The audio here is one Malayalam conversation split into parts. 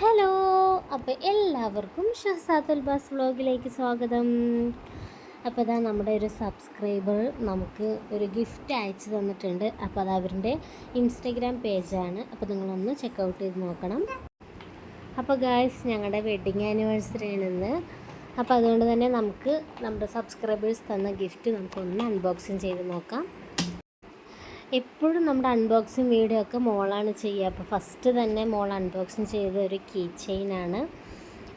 ഹലോ അപ്പോൾ എല്ലാവർക്കും ഷഹസാത്തുൽ ബാസ് വ്ലോഗിലേക്ക് സ്വാഗതം. അപ്പോൾ അതാ നമ്മുടെ ഒരു സബ്സ്ക്രൈബർ നമുക്ക് ഒരു ഗിഫ്റ്റ് അയച്ചു തന്നിട്ടുണ്ട്. അപ്പോൾ അത് അവരുടെ ഇൻസ്റ്റഗ്രാം പേജാണ്. അപ്പോൾ നിങ്ങളൊന്ന് ചെക്കൗട്ട് ചെയ്ത് നോക്കണം. അപ്പോൾ ഗായ്സ് ഞങ്ങളുടെ വെഡ്ഡിങ് ആനിവേഴ്സറി ആണെന്ന് അപ്പോൾ അതുകൊണ്ട് തന്നെ നമുക്ക് നമ്മുടെ സബ്സ്ക്രൈബേഴ്സ് തന്ന ഗിഫ്റ്റ് നമുക്കൊന്ന് അൺബോക്സിങ് ചെയ്ത് നോക്കാം. എപ്പോഴും നമ്മുടെ അൺബോക്സിങ് വീഡിയോ ഒക്കെ മോളാണ് ചെയ്യുക. അപ്പോൾ ഫസ്റ്റ് തന്നെ മോൾ അൺബോക്സിങ് ചെയ്ത ഒരു കീ ചെയിനാണ്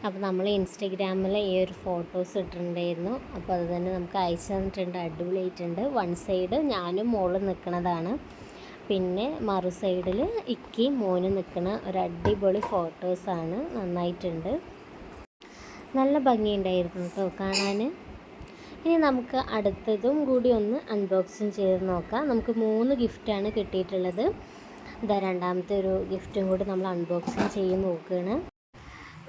അപ്പോൾ നമ്മൾ ഇൻസ്റ്റഗ്രാമിൽ ഈ ഒരു ഫോട്ടോസ് ഇട്ടിട്ടുണ്ടായിരുന്നു. അപ്പോൾ അത് തന്നെ നമുക്ക് അയച്ചു തന്നിട്ടുണ്ട്. അടിപൊളിയായിട്ടുണ്ട്. വൺ സൈഡ് ഞാനും മോളും നിൽക്കുന്നതാണ് പിന്നെ മറു സൈഡിൽ ഇക്കി മോനും നിൽക്കുന്ന ഒരു അടിപൊളി ഫോട്ടോസാണ് നന്നായിട്ടുണ്ട്. നല്ല ഭംഗിയുണ്ടായിരുന്നു കേട്ടോ കാണാൻ ഇനി നമുക്ക് അടുത്തതും കൂടി ഒന്ന് അൺബോക്സിങ് ചെയ്ത് നോക്കാം. നമുക്ക് മൂന്ന് ഗിഫ്റ്റാണ് കിട്ടിയിട്ടുള്ളത്. ഇതാ രണ്ടാമത്തെ ഒരു ഗിഫ്റ്റും കൂടി നമ്മൾ അൺബോക്സിങ് ചെയ്ത് നോക്കുകയാണ്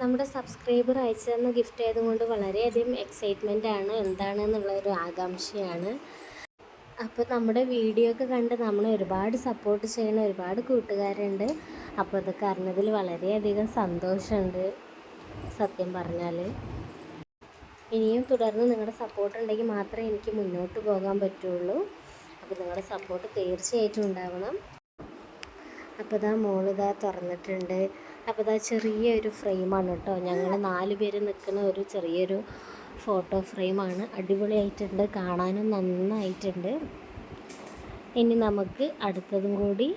നമ്മുടെ സബ്സ്ക്രൈബർ അയച്ചു തന്ന ഗിഫ്റ്റ് ആയതുകൊണ്ട് വളരെയധികം എക്സൈറ്റ്മെന്റ് ആണ് എന്താണെന്നുള്ള ഒരു ആകാംക്ഷയാണ്. അപ്പോൾ നമ്മുടെ വീഡിയോ ഒക്കെ കണ്ട് നമ്മളെ ഒരുപാട് സപ്പോർട്ട് ചെയ്യുന്ന ഒരുപാട് കൂട്ടുകാരുണ്ട്. അപ്പോൾ അതൊക്കെ അറിഞ്ഞതിൽ വളരെയധികം സന്തോഷമുണ്ട് സത്യം പറഞ്ഞാൽ ഇനിയും തുടർന്ന് നിങ്ങളുടെ സപ്പോർട്ട് ഉണ്ടെങ്കിൽ മാത്രമേ എനിക്ക് മുന്നോട്ട് പോകാൻ പറ്റുള്ളൂ. അപ്പോൾ നിങ്ങളുടെ സപ്പോർട്ട് തീർച്ചയായിട്ടും ഉണ്ടാവണം. അപ്പോൾ ഇതാ മോളിതാ തുറന്നിട്ടുണ്ട്. അപ്പോൾ ഇതാ ചെറിയൊരു ഫ്രെയിമാണ് കേട്ടോ ഞങ്ങൾ നാല് പേര് നിൽക്കുന്ന ഒരു ചെറിയൊരു ഫോട്ടോ ഫ്രെയിമാണ് അടിപൊളിയായിട്ടുണ്ട്. കാണാനും നന്നായിട്ടുണ്ട്. ഇനി നമുക്ക് അടുത്തതും കൂടി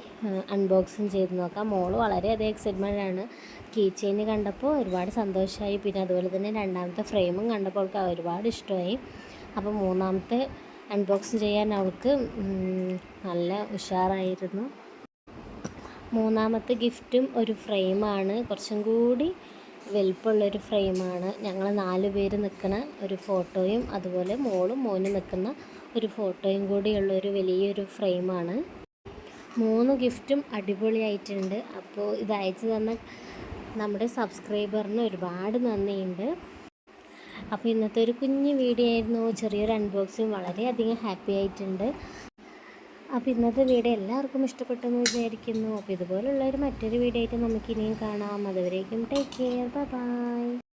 അൺബോക്സിങ് ചെയ്ത് നോക്കാം. മോൾ വളരെയധികം എക്സൈറ്റ്മെന്റ് ആണ്. കീ ചെയിൻ കണ്ടപ്പോൾ ഒരുപാട് സന്തോഷമായി. പിന്നെ അതുപോലെ തന്നെ രണ്ടാമത്തെ ഫ്രെയിമും കണ്ടപ്പോൾ അവൾക്ക് ഒരുപാട് ഇഷ്ടമായി. അപ്പോൾ മൂന്നാമത്തെ അൺബോക്സിങ് ചെയ്യാൻ അവൾക്ക് നല്ല ഉഷാറായിരുന്നു. മൂന്നാമത്തെ ഗിഫ്റ്റും ഒരു ഫ്രെയിമാണ് കുറച്ചും കൂടി വലിപ്പമുള്ളൊരു ഫ്രെയിമാണ്. ഞങ്ങൾ നാല് പേര് നിൽക്കുന്ന ഒരു ഫോട്ടോയും അതുപോലെ മോളും മോനും നിൽക്കുന്ന ഒരു ഫോട്ടോയും കൂടിയുള്ള ഒരു വലിയൊരു ഫ്രെയിമാണ്. മൂന്ന് ഗിഫ്റ്റും അടിപൊളിയായിട്ടുണ്ട്. അപ്പോൾ ഇത് അയച്ചു തന്ന നമ്മുടെ സബ്സ്ക്രൈബറിന് ഒരുപാട് നന്ദിയുണ്ട്. അപ്പോൾ ഇന്നത്തെ ഒരു കുഞ്ഞു വീഡിയോ ആയിരുന്നു. ചെറിയൊരു അൺബോക്സിങ് വളരെയധികം ഹാപ്പി ആയിട്ടുണ്ട്. അപ്പോൾ ഇന്നത്തെ വീഡിയോ എല്ലാവർക്കും ഇഷ്ടപ്പെട്ടെന്ന് വിചാരിക്കുന്നു. അപ്പോൾ ഇതുപോലുള്ള ഒരു മറ്റൊരു വീഡിയോ ആയിട്ട് നമുക്ക് ഇനിയും കാണാം. അതുവരേക്കും ടേക്ക് കെയർ ബൈ